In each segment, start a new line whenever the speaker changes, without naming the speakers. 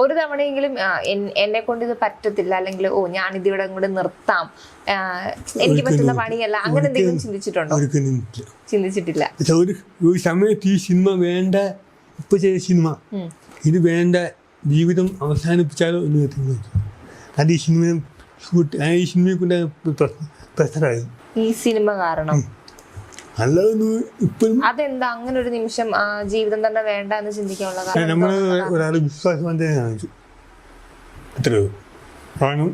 ഒരു തവണയെങ്കിലും എന്നെ കൊണ്ട് ഇത് പറ്റത്തില്ല. അല്ലെങ്കിൽ ഓ ഞാൻ ഇതിവിടെ കൂടെ നിർത്താം. എനിക്ക് പറ്റുന്ന പണിയല്ല. അങ്ങനെ എന്തെങ്കിലും ചിന്തിച്ചിട്ടുണ്ടോ? ചിന്തിച്ചിട്ടില്ല.
ഒരു സമയത്ത് ഈ സിനിമ വേണ്ട ഇപ്പൊ ചെയ്ത സിനിമ ഇത് വേണ്ട ജീവിതം അവസാനിപ്പിച്ചാലോ എന്ന് തീരുമാനിച്ചു. അത് ഈ സിനിമ ഷൂട്ട് ഈ സിനിമയെ കൊണ്ട് പ്രഷറായത്
ഈ സിനിമ കാരണം.
അല്ലാതെ ഇപ്പോഴും
അതെന്താ? അങ്ങനെ ഒരു നിമിഷം ജീവിതം തന്നെ വേണ്ട എന്ന് ചിന്തിക്കാനുള്ള കാരണം
നമ്മൾ? ഒരാൾ വിശ്വാസവന്തനെ കാണിച്ചു. അത്രയോ കാരണം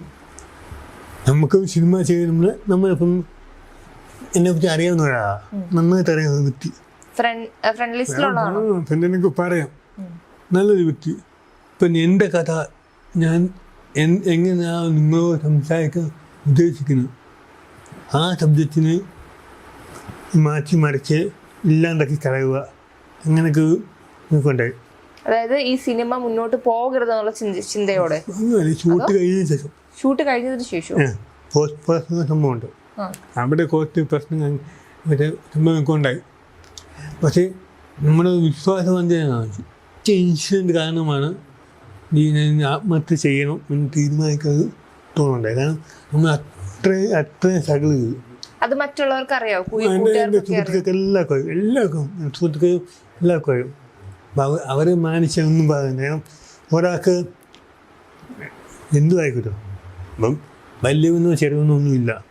നമുക്ക് സിനിമ ചെയ്യുമ്പോൾ നമ്മളിപ്പം എന്നെ പറ്റി അറിയാവുന്ന ഒരാളാ നന്നായിട്ട് അറിയാവുന്ന വ്യക്തി.
ഫ്രണ്ട് ഫ്രണ്ട്
പിന്നെ എനിക്ക് പറയാം നല്ലൊരു വ്യക്തി. ഇപ്പം എന്റെ കഥ ഞാൻ എങ്ങനെയാണ് നിങ്ങളോട് സംസാരിക്കാൻ ഉദ്ദേശിക്കുന്നത്? ആ സബ്ജക്റ്റിനെ മാറ്റി മറിച്ച് ഇല്ലാണ്ടാക്കി കളയുക. അങ്ങനെയൊക്കെ എനിക്കുണ്ടായി
അതായത് ഈ സിനിമ മുന്നോട്ട് പോകരുത് എന്നുള്ള ചിന്തയോടെ.
ഷൂട്ട് കഴിഞ്ഞതിന് ശേഷം.
ഷൂട്ട് കഴിഞ്ഞതിന് ശേഷം?
പോസ്റ്റ് പ്രൊഡക്ഷൻ സംഭവമുണ്ട്. അവിടെ കുറച്ച് പ്രശ്നങ്ങൾ മറ്റേ സംഭവമൊക്കെ ഉണ്ടായി പക്ഷേ നമ്മുടെ വിശ്വാസം ഈ ഇൻസിഡന്റ് കാരണമാണ് ഈ ഞാൻ ആത്മഹത്യ ചെയ്യണം എന്ന് തീരുമാനിക്കുന്നത് തോന്നുന്നുണ്ടായി കാരണം നമ്മൾ അത്രയും അത്രയും സ്ട്രഗിൾ ചെയ്തു.
അത് മറ്റുള്ളവർക്ക് അറിയാവോ കു- എന്റെ അറിയാം.
സുഹൃത്തുക്കൾക്ക് എല്ലാവർക്കും അറിയും എല്ലാവർക്കും എല്ലാവർക്കും അറിയും അവർ പറയുന്നില്ല. കാരണം ഒരാൾക്ക് എന്തും ആയിക്കോട്ടെ അപ്പം വലിയവെന്നോ ചെറുവെന്നോ ഒന്നുമില്ല.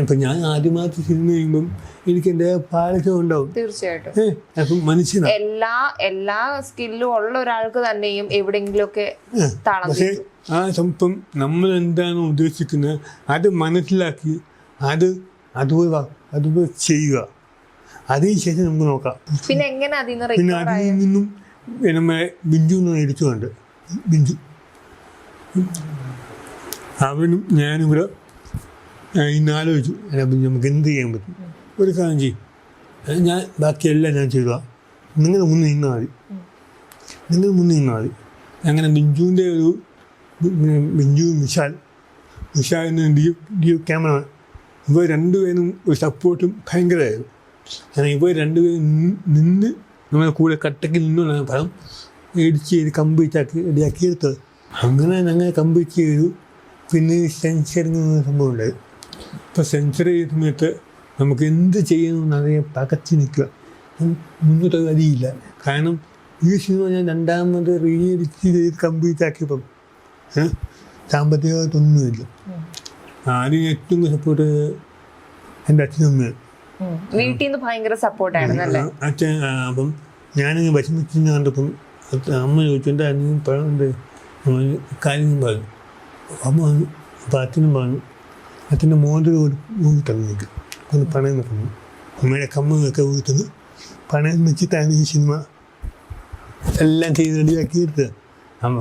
ഇപ്പം ഞാൻ ആദ്യമായിട്ട് സിനിമ ചെയ്യുമ്പം എനിക്ക് എന്റെ പാലക്കം ഉണ്ടാവും.
തീർച്ചയായിട്ടും.
മനുഷ്യനാണ്
എല്ലാ എല്ലാ സ്കില്ലും ഉള്ള ഒരാൾക്ക് തന്നെയും എവിടെയെങ്കിലുമൊക്കെ
പക്ഷേ. ആ സംഭവം നമ്മൾ എന്താണ് ഉദ്ദേശിക്കുന്നത്? അത് മനസ്സിലാക്കി അത് അതുപോലെ അതുപോലെ ചെയ്യുക. അതിനുശേഷം നമുക്ക് നോക്കാം.
പിന്നെ എങ്ങനെ
പിന്നെ അതിൽ നിന്നും നമ്മളെ ബിഞ്ചു എന്ന് ഇരിച്ചുകൊണ്ട് ബിഞ്ചു അവനും ഞാനും കൂടെ ഇന്ന് ആലോചിച്ചു. ബിഞ്ചു നമുക്ക് എന്ത് ചെയ്യാൻ പറ്റും? ഒരു കാര്യം ചെയ്യും. ഞാൻ ബാക്കിയെല്ലാം ഞാൻ ചെയ്തോളാം നിങ്ങൾ മുന്നിൽ നിന്നാൽ മതി. നിങ്ങൾ മുന്നിൽ നിന്നാൽ മതി. അങ്ങനെ ബിഞ്ചുവിന്റെ ഒരു ബിഞ്ചു വിശാൽ വിശാലിന്റെ ഡി ഡി ക്യാമറ ഇവർ രണ്ടുപേരും ഒരു സപ്പോർട്ടും ഭയങ്കരമായിരുന്നു. കാരണം ഇവർ രണ്ടുപേരും നിന്ന് നമ്മളെ കൂടെ കട്ടയ്ക്ക് നിന്നുകൊണ്ടാണ് പടം ഇടിച്ച് ചെയ്ത് കമ്പിച്ചാക്കി റെഡിയാക്കി എടുത്തത്. അങ്ങനെ ഞങ്ങൾ കമ്പിച്ച് ചെയ്തു. പിന്നെ സെൻസറിങ് സംഭവം ഉണ്ടായത് ഇപ്പോൾ സെൻസർ ചെയ്ത സമയത്ത് നമുക്ക് എന്ത് ചെയ്യണമെന്ന് അറിയാൻ പകച്ചു നിൽക്കുക. മുന്നോട്ട് വരിയില്ല കാരണം ഈ സിനിമ ഞാൻ രണ്ടാമത് റീ എഡിറ്റ് ചെയ്ത് ഏഹ്, സാമ്പത്തികമായിട്ടൊന്നുമില്ല ആദ്യം ഏറ്റവും സപ്പോർട്ട് എന്റെ അച്ഛനും അമ്മയാണ്
ഉം. വീട്ടിൽ നിന്ന് ഭയങ്കര സപ്പോർട്ടായിരുന്നു
അച്ഛൻ അപ്പം ഞാനിങ്ങനെ വിഷമിച്ചിരുന്ന കണ്ടപ്പം അമ്മ ചോദിച്ചു എന്റെ നീ പഴമുണ്ട് കാര്യങ്ങളും പറഞ്ഞു. അമ്മ പറഞ്ഞു അപ്പം അച്ഛനും പറഞ്ഞു അച്ഛന്റെ മോന്റെ ഒരു മൂന്ന് തന്നു എനിക്ക്. ഒന്ന് പണയം വെക്കുന്നു അമ്മയുടെ കമ്മൊക്കെ വീട്ടിൽ പണയം വെച്ചിട്ടാണ് ഈ സിനിമ എല്ലാം ചെയ്ത് റെഡിയാക്കിയിട്ട് അമ്മ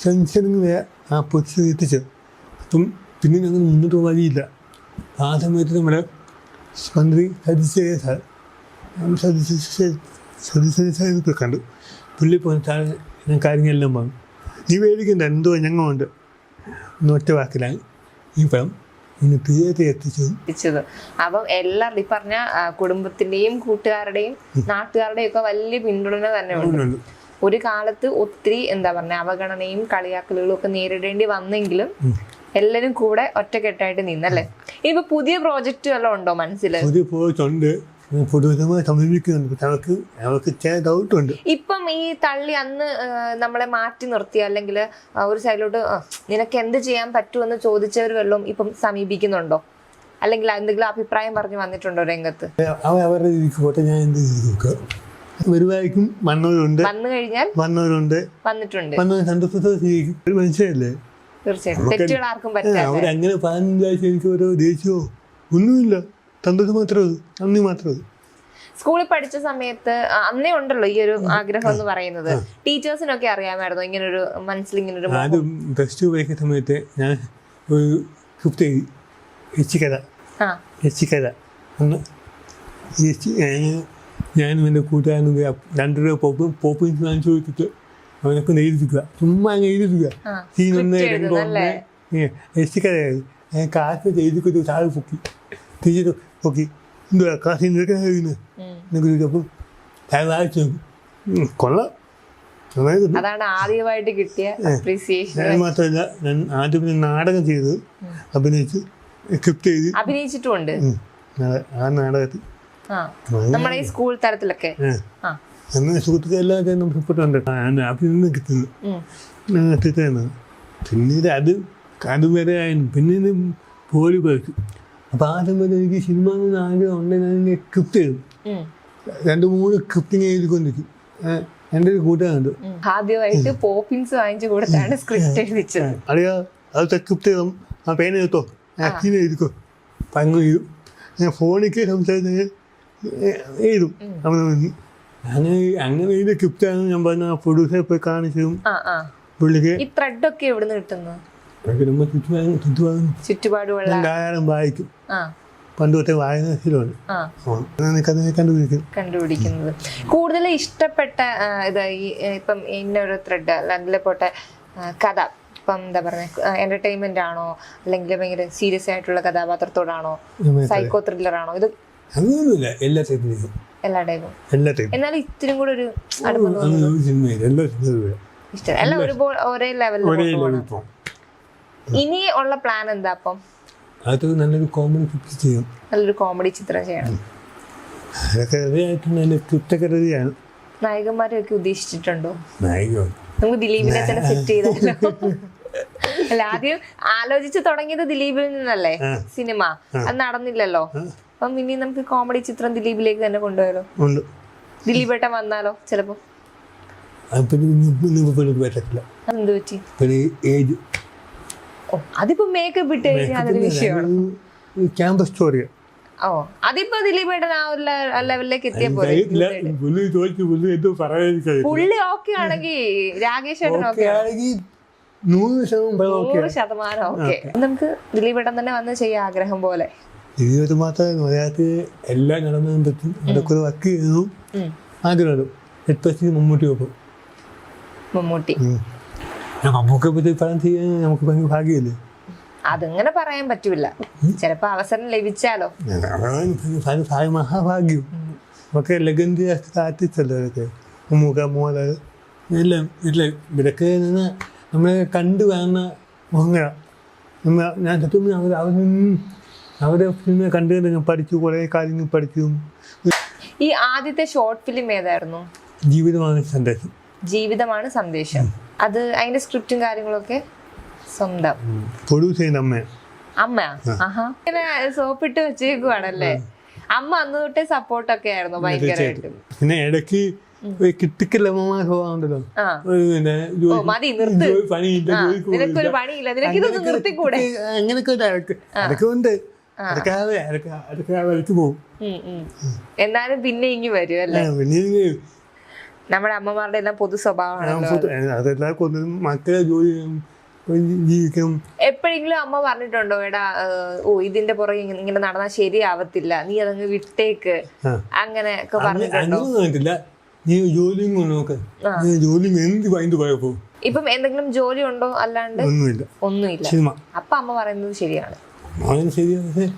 സെൻസറിങ് ആ പൊസിഷൻ എത്തിച്ചത് അപ്പം പിന്നെ ഞങ്ങൾ മുന്നോട്ട് വഴിയില്ല. ആ സമയത്ത് നമ്മുടെ മന്ത്രി സതീശ് സാർ സതീശ് കണ്ടു. പുള്ളി പോയി സാർ ഞാൻ കാര്യങ്ങളെല്ലാം പറഞ്ഞു. നീ പേടിക്കണ്ട എന്തോ ഞങ്ങളുണ്ട്. ഒറ്റ വാക്കിലാണ്. ഈ പടം തീയതി എത്തിച്ചതും.
അപ്പം എല്ലാവരും ഈ പറഞ്ഞ കുടുംബത്തിന്റെയും കൂട്ടുകാരുടെയും നാട്ടുകാരുടെയും ഒക്കെ വലിയ പിന്തുണ തന്നെ ഉണ്ട്. ഒരു കാലത്ത് ഒത്തിരി എന്താ പറഞ്ഞ അവഗണനയും കളിയാക്കലുകളും ഒക്കെ നേരിടേണ്ടി വന്നെങ്കിലും എല്ലാരും കൂടെ ഒറ്റക്കെട്ടായിട്ട് നിന്നല്ലേ? ഇനിയിപ്പോ പുതിയ പ്രോജക്റ്റ് വല്ലതും ഉണ്ടോ മനസ്സിൽ
പൊതുവിധമായി സമീപിക്കുന്നുണ്ട് പക്ഷെ അവർക്ക് അവർക്ക് ചില ഡൗട്ടുണ്ട്
ഇപ്പം ഈ തള്ളി അന്ന് നമ്മളെ മാറ്റി നിർത്തി അല്ലെങ്കിൽ ഒരു സൈഡിലോട്ട് നിനക്ക് എന്ത് ചെയ്യാൻ പറ്റുമെന്ന് ചോദിച്ചവർ വല്ലതും ഇപ്പം സമീപിക്കുന്നുണ്ടോ? അല്ലെങ്കിൽ എന്തെങ്കിലും അഭിപ്രായം പറഞ്ഞു വന്നിട്ടുണ്ടോ രംഗത്ത്?
അവരുടെ പോട്ടെ. ഞാൻ എന്ത് വരുവായിരിക്കും വന്നവരുണ്ട്.
വന്നു കഴിഞ്ഞാൽ
വന്നവരുണ്ട്.
വന്നിട്ടുണ്ട്.
വന്നവർ സന്തോഷത്തോടെ സ്വീകരിക്കും ഒരു മനുഷ്യരല്ലേ
തീർച്ചയായിട്ടും തെറ്റുകൾ ആർക്കും
ആ,
പറ്റാതെ
അവരങ്ങനെ എനിക്ക് ഓരോ ദേഷ്യമോ ഒന്നുമില്ല. തന്നത് മാത്രമേ നന്ദി മാത്രമേ
സ്കൂളിൽ പഠിച്ച സമയത്ത് അന്നേ ഉണ്ടല്ലോ ഈ ഒരു ആഗ്രഹം എന്ന് പറയുന്നത്. ടീച്ചേഴ്സിനൊക്കെ അറിയാമായിരുന്നു ഇങ്ങനെ ഒരു മനസ്സിൽ ഇങ്ങനെ ഒരു
ആദ്യം പ്ലസ് ടു പഠിക്കുന്ന സമയത്ത് ഞാൻ ഒരു എഴുതി എച്ചിക്കഥ. എച്ചിക്കഥ. എച്ചി- ഞാൻ- ഞാനും എന്റെ കൂട്ടുകാരനും രണ്ടു രൂപ പോപ്പ് പോപ്പ് വാങ്ങിച്ചു കൊടുത്തിട്ട് അവനൊക്കെ എഴുതിക്കുക ചുമ്മാ അങ്ങ് എഴുതിക്കുക
സീനൊന്ന്
സീൻ ഒന്ന്
script
രംഗം ഒന്ന്
എഴുതുന്നല്ലേ?
എച്ചിക്കഥയായിരുന്നു ഞാൻ കാശ് എഴുതി കൊടുത്തു താഴെ പൊക്കി. തിരിച്ചു പൊക്കി. എന്തുവാ കാശിന് നിനക്ക് എഴുതുന്നത് എന്നൊക്കെ ചോദിച്ചപ്പോൾ താഴെ വായിച്ചു കൊള്ളാം.
അതാണ് ആദ്യമായിട്ട് കിട്ടിയ അപ്രീസിയേഷൻ
ഞാൻ മാത്രമല്ല ഞാൻ ആദ്യം നാടകം ചെയ്ത് അഭിനയിച്ച് സ്ക്രിപ്റ്റ് ചെയ്ത്
അഭിനയിച്ചിട്ടുമുണ്ട്.
ആ നാടകത്തിൽ.
നമ്മുടെ ഈ സ്കൂൾ തലത്തിലൊക്കെ.
ഏ. സുഹൃത്തുക്കൾ സുഹൃത്തുക്കളെല്ലാം നമ്മൾ സപ്പോർട്ടുണ്ട് അഭിനന്ദനം കിട്ടുന്നു.
ഞാൻ
കിട്ടുന്നത് പിന്നീട് അത് അതുവരെ ആയിരുന്നു പിന്നീട് പോലി പോയിട്ട് അപ്പോൾ ആദ്യം വരെ എനിക്ക് സിനിമ ആഗ്രഹം ഉണ്ടെങ്കിൽ ഞാൻ സ്ക്രിപ്റ്റ് എഴുതും. രണ്ട് മൂന്ന് സ്ക്രിപ്റ്റിങ് എഴുതിക്കൊണ്ടിരിക്കും. എന്റെ ഒരു കൂട്ടുകാരുണ്ട്
ആദ്യമായിട്ട് പോപ്പിൻസ് വാങ്ങിച്ചു കൊടുത്താണ് സ്ക്രിപ്റ്റ് എഴുതിച്ചത്.
അറിയാ അത് സ്ക്രിപ്റ്റ് എഴുതും ആ പേന എടുത്തോ? ആക്ടിന് എഴുതിക്കോ? പങ്കു ചെയ്തു ഞാൻ ഫോണിലേക്ക് സംസാരിച്ച് എഴുതും. അവൻ അങ്ങനെ അങ്ങനെ എഴുതിയ സ്ക്രിപ്റ്റാണ് ഞാൻ പറഞ്ഞ പ്രൊഡ്യൂസറെ പോയി കാണിച്ചും
ആ ആ.
പുള്ളിക്ക്
ഈ ത്രെഡ് ഒക്കെ എവിടുന്ന് കിട്ടുന്നു?
നമ്മൾ ചുറ്റുപാടും ചുറ്റുപാടും
ചുറ്റുപാടുമുള്ള
ധാരാളം വായിക്കും.
ആ.
പണ്ട് തൊട്ടേ വായനശീലമാണ്
ആ.
ഞാൻ കഥ കണ്ടുപിടിക്കും.
കണ്ടുപിടിക്കുന്നത്. കൂടുതൽ ഇഷ്ടപ്പെട്ട ഇതായി ഇപ്പം ഇന്നൊരു ത്രെഡ് അല്ലെങ്കിൽ പോട്ടെ കഥ. ഇപ്പം എന്താ പറയുക എന്റർടൈൻമെന്റ് ആണോ? അല്ലെങ്കിൽ ഭയങ്കര സീരിയസ് ആയിട്ടുള്ള കഥാപാത്രത്തോടാണോ? സൈക്കോ ത്രില്ലർ ആണോ? ഇത്
അങ്ങനെയൊന്നുമില്ല. എല്ലാ ടൈപ്പിലും
എല്ലാ ടൈപ്പും
എല്ലാ ടൈപ്പും
എന്നാലും ഇത്തിരി കൂടെ ഒരു അടുപ്പം തോന്നുന്നു.
അങ്ങനെ എല്ലാ സിനിമയിലും
ഇഷ്ടം. എല്ലാം ഒരുപോ ഒരേ ലെവലിൽ
ഒരേ ഇപ്പം
ഇനി ഉള്ള പ്ലാൻ എന്താ അപ്പം?
അത് നല്ലൊരു കോമഡി ഫിക്സ് ചെയ്യും.
നല്ലൊരു കോമഡി ചിത്രം ചെയ്യണം.
അതൊക്കെ നല്ല റെഡിയാണ്
നായകന്മാരെയൊക്കെ ഉദ്ദേശിച്ചിട്ടുണ്ടോ?
നായിക
നമുക്ക് ദിലീപിനെ തന്നെ സെറ്റ് ചെയ്താലോ? അല്ല ആദ്യം ആലോചിച്ച് തുടങ്ങിയത് ദിലീപിൽ നിന്നല്ലേ സിനിമ? അത് നടന്നില്ലല്ലോ. അപ്പം ഇനി നമുക്ക് കോമഡി ചിത്രം ദിലീപിലേക്ക് തന്നെ കൊണ്ടുപോയാലോ
ഉണ്ട്.
വന്നാലോ ചിലപ്പോ?
ദിലീപ് പറ്റത്തില്ല
അതെന്ത് പറ്റി?
പിന്നെ ഏജ്
ഓ അതിപ്പോ മേക്കപ്പ് ഇട്ട് കഴിഞ്ഞാൽ അതൊരു വിഷയമാണ്?
ക്യാമ്പസ് സ്റ്റോറിയാണ്
ഓ അതിപ്പോ ആ ഒരു ലെവലിലേക്ക്
പുള്ളി
ഓക്കെ ആണെങ്കിൽ രാകേഷ് ഏട്ടൻ
ഓക്കെ
ഓക്കെ
ആണെങ്കിൽ നൂറ് ശതമാനം ഓക്കെ
നമുക്ക് ദിലീപേട്ടൻ തന്നെ വന്ന് ചെയ്യാൻ ആഗ്രഹം പോലെ.
ഇരുപത് മാത്രമേ മലയാളത്തിൽ എല്ലാം നടന്നതും പറ്റും അതൊക്കെ ഒരു വർക്ക് ചെയ്യുന്നു
ഉം.
ആഗ്രഹം എസ്പെഷ്യലി മമ്മൂട്ടി ഒപ്പം.
മമ്മൂട്ടി.
മമ്മൂക്കെ പറ്റി പണം ചെയ്യാൻ നമുക്ക് ഭയങ്കര ഭാഗ്യമില്ലേ?
അതങ്ങനെ പറയാൻ പറ്റൂല. ചിലപ്പോ അവസരം ലഭിച്ചാലോ?
മഹാഭാഗ്യം. ഒക്കെ ലഗന്തി ആർട്ടിസ്റ്റ് അല്ലേ അതൊക്കെ മമ്മൂക്ക മോഹൻലാൽ എല്ലാം ഇല്ല ഇവരൊക്കെ നമ്മളെ കണ്ടു കാണുന്ന മുഖങ്ങളാണ് ഞാൻ സത്യം അവർ അവർ അവരെ ഫിലിമിനെ കണ്ടു കണ്ട് ഞാൻ പഠിച്ചു കുറേ കാര്യങ്ങൾ പഠിച്ചു.
ഈ ആദ്യത്തെ ഷോർട്ട് ഫിലിം ഏതായിരുന്നു?
ജീവിതമാണ് സന്ദേശം.
ജീവിതമാണ് സന്ദേശം. അത് അതിന്റെ സ്ക്രിപ്റ്റും കാര്യങ്ങളൊക്കെ സ്വന്തം.
പ്രൊഡ്യൂസ് ചെയ്യുന്ന അമ്മ?
അമ്മ ആഹാ. ഇങ്ങനെ സോപ്പിട്ട് വെച്ചേക്കുവാണല്ലേ? അമ്മ അന്ന് തൊട്ടേ സപ്പോർട്ടൊക്കെ ആയിരുന്നു ഭയങ്കരമായിട്ട്
പിന്നെ ഇടയ്ക്ക് ഒരു കിട്ടിക്കൽ സ്വഭാവമുണ്ടല്ലോ ഉണ്ട്. പോകും.
ഉം. എന്നാലും പിന്നെ ഇങ്ങി വരും അല്ലേ?
പിന്നെ
നമ്മുടെ അമ്മമാരുടെ എല്ലാം പൊതു
സ്വഭാവമാണ് മക്കളെ ജോലി ജീവിക്കണം
എപ്പോഴെങ്കിലും അമ്മ പറഞ്ഞിട്ടുണ്ടോ എടാ ഓ ഇതിന്റെ പുറകെ ഇങ്ങനെ നടന്നാൽ ശരിയാവത്തില്ല. നീ അതങ്ങ് വിട്ടേക്ക്. അങ്ങനെ ഒക്കെ പറഞ്ഞിട്ടുണ്ടോ?
നീ ജോലിയും കൊണ്ട് നോക്ക്. നീ എന്ത് പോയപ്പോ
ഇപ്പം എന്തെങ്കിലും ജോലി ഉണ്ടോ അല്ലാണ്ട്?
ഒന്നുമില്ല.
ഒന്നുമില്ല. അപ്പ അമ്മ പറയുന്നത് ശരിയാണ്.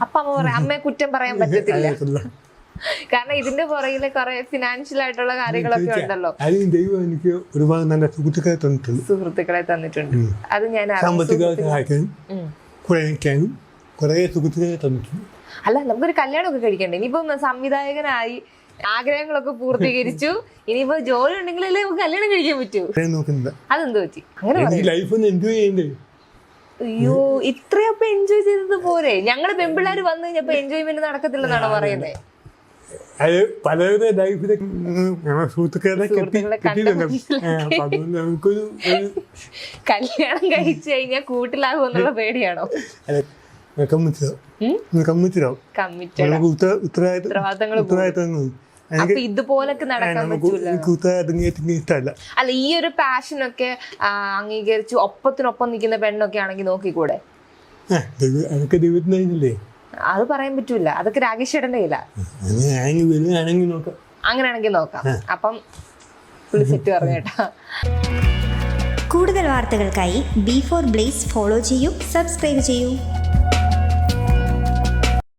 അപ്പ അമ്മ പറയാം അമ്മയെ കുറ്റം പറയാൻ പറ്റത്തില്ല. കാരണം ഇതിന്റെ പുറകിൽ കുറെ ഫിനാൻഷ്യൽ ആയിട്ടുള്ള കാര്യങ്ങളൊക്കെ ഉണ്ടല്ലോ.
ദൈവം എനിക്ക് ഒരുപാട് നല്ല സുഹൃത്തുക്കളെ തന്നിട്ടുണ്ട്.
സുഹൃത്തുക്കളെ തന്നിട്ടുണ്ട്. അത് ഞാൻ.
സാമ്പത്തിക സഹായിക്കാനും. കുറെ അയക്കാനും കുറേ സുഹൃത്തുക്കളെ തന്നിട്ടുണ്ട്.
അല്ല നമുക്കൊരു കല്യാണമൊക്കെ കഴിക്കണ്ടേ? ഇനിയിപ്പം സംവിധായകനായി ആഗ്രഹങ്ങളൊക്കെ പൂർത്തീകരിച്ചു. ഇനിയിപ്പോ ജോലി ഉണ്ടെങ്കിലല്ലേ നമുക്ക് കല്യാണം കഴിക്കാൻ പറ്റൂ. അതെന്ത് പറ്റി? അങ്ങനെ
ലൈഫ് എൻജോയ് ചെയ്യണ്ടേ?
അയ്യോ ഇത്രയൊക്കെ എൻജോയ് ചെയ്തത് പോരെ. ഞങ്ങൾ പെമ്പിള്ളാർ വന്നു കഴിഞ്ഞപ്പോ എൻജോയ്മെന്റ് നടക്കത്തില്ലെന്നാണോ പറയുന്നത്
അത് പലരുടെ ലൈഫിലെ സുഹൃത്തുക്കളെ നമുക്കൊരു
കല്യാണം കഴിച്ചു കഴിഞ്ഞാൽ കൂട്ടിലാകുമെന്നുള്ള പേടിയാണോ?
ഉത്തര ഉത്തരവാദിത്തം
ഉത്തരവാദിത്തങ്ങൾ ഇതുപോലൊക്കെ നടക്കാൻ അല്ല ഈ ഒരു പാഷൻ ഒക്കെ അംഗീകരിച്ചു ഒപ്പത്തിനൊപ്പം നിൽക്കുന്ന പെണ്ണൊക്കെ ആണെങ്കിൽ നോക്കിക്കൂടെ?
അതൊക്കെ
അത് പറയാൻ പറ്റൂല. അതൊക്കെ രാകേഷ് കയ്യില.
വലുതാണെങ്കിൽ നോക്കാം.
അങ്ങനെയാണെങ്കിൽ നോക്കാം. അപ്പം ഫുൾ സെറ്റ് പറഞ്ഞു കേട്ടാ.
കൂടുതൽ വാർത്തകൾക്കായി ബി ഫോർ ബ്ലേസ് ഫോളോ ചെയ്യൂ സബ്സ്ക്രൈബ് ചെയ്യൂ.